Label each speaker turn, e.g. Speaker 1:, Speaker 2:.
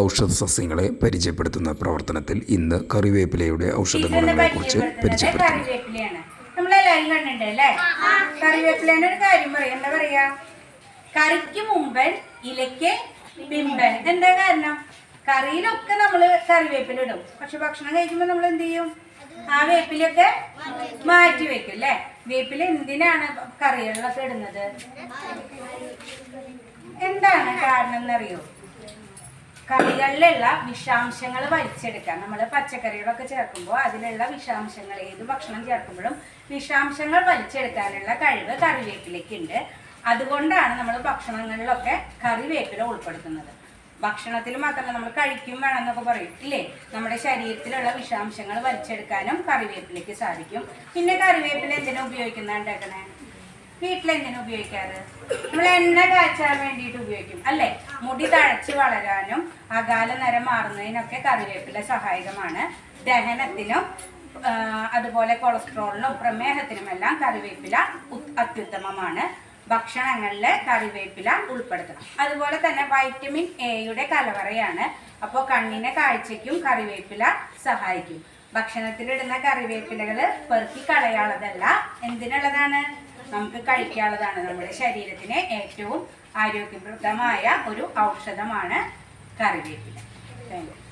Speaker 1: ഔഷധ സസ്യങ്ങളെ പരിചയപ്പെടുത്തുന്ന പ്രവർത്തനത്തിൽ ഇന്ന് കറിവേപ്പിലയുടെ ഔഷധ
Speaker 2: ഗുണങ്ങളെ
Speaker 1: ഗുണങ്ങളെക്കുറിച്ച് പരിചയപ്പെടുത്തുന്നു.
Speaker 2: നമ്മളെല്ലാരും കണ്ടിട്ടുണ്ട് അല്ലേ? ഒരു കാര്യം പറയാം. എന്താ പറയാ? കറിക്ക് മുമ്പൻ ഇലയ്ക്ക് പിമ്പൻ. എന്താ കാരണം? കറിയിലൊക്കെ നമ്മൾ കറിവേപ്പില ഇടും. പക്ഷെ ഭക്ഷണം കഴിക്കുമ്പോൾ നമ്മൾ എന്ത് ചെയ്യും? ആ വേപ്പിലൊക്കെ മാറ്റി വെക്കും അല്ലേ? വേപ്പില എന്തിനാണ് കറികളിലൊക്കെ ഇടുന്നത്? എന്താണ് കാരണം എന്നറിയോ? കറികളിലുള്ള വിഷാംശങ്ങൾ വലിച്ചെടുക്കാം നമ്മൾ പച്ചക്കറികളൊക്കെ ചേർക്കുമ്പോൾ അതിലുള്ള വിഷാംശങ്ങൾ ഏത് ഭക്ഷണം ചേർക്കുമ്പോഴും വിഷാംശങ്ങൾ വലിച്ചെടുക്കാനുള്ള കഴിവ് കറിവേപ്പിലേക്ക് ഉണ്ട് അതുകൊണ്ടാണ് നമ്മൾ ഭക്ഷണങ്ങളിലൊക്കെ കറിവേപ്പില ഉൾപ്പെടുത്തുന്നത്. ഭക്ഷണത്തിൽ മാത്രമല്ല നമ്മൾ കഴിക്കും വേണമെന്നൊക്കെ പറയും ഇല്ലേ? നമ്മുടെ ശരീരത്തിലുള്ള വിഷാംശങ്ങൾ വലിച്ചെടുക്കാനും കറിവേപ്പിലേക്ക് സാധിക്കും. പിന്നെ കറിവേപ്പില എന്തിനാ ഉപയോഗിക്കുന്നുണ്ടാക്കണേ വീട്ടിലെന്തിനാ ഉപയോഗിക്കാറ്? നമ്മൾ എണ്ണ കാച്ചാൻ വേണ്ടിയിട്ട് ഉപയോഗിക്കും. അല്ലേ? മുടി തഴച്ച് വളരാനും അകാല നിറം മാറുന്നതിനൊക്കെ കറിവേപ്പില സഹായകമാണ്. ദഹനത്തിനും അതുപോലെ കൊളസ്ട്രോളിനും പ്രമേഹത്തിനും എല്ലാം കറിവേപ്പില അത്യുത്തമമാണ്. ഭക്ഷണങ്ങളിൽ കറിവേപ്പില ഉൾപ്പെടുത്തണം അതുപോലെ തന്നെ വൈറ്റമിൻ എയുടെ കലവറയാണ്. അപ്പോൾ കണ്ണിനെ കാഴ്ചയ്ക്കും കറിവേപ്പില സഹായിക്കും. ഭക്ഷണത്തിലിടുന്ന കറിവേപ്പിലകൾ പെറുക്കി കളയാനുള്ളതല്ല എന്തിനുള്ളതാണ്? നമുക്ക് കഴിക്കാനുള്ളതാണ് നമ്മുടെ ശരീരത്തിന് ഏറ്റവും ആരോഗ്യപ്രദമായ ഒരു ഔഷധമാണ് കറിവേപ്പില. താങ്ക്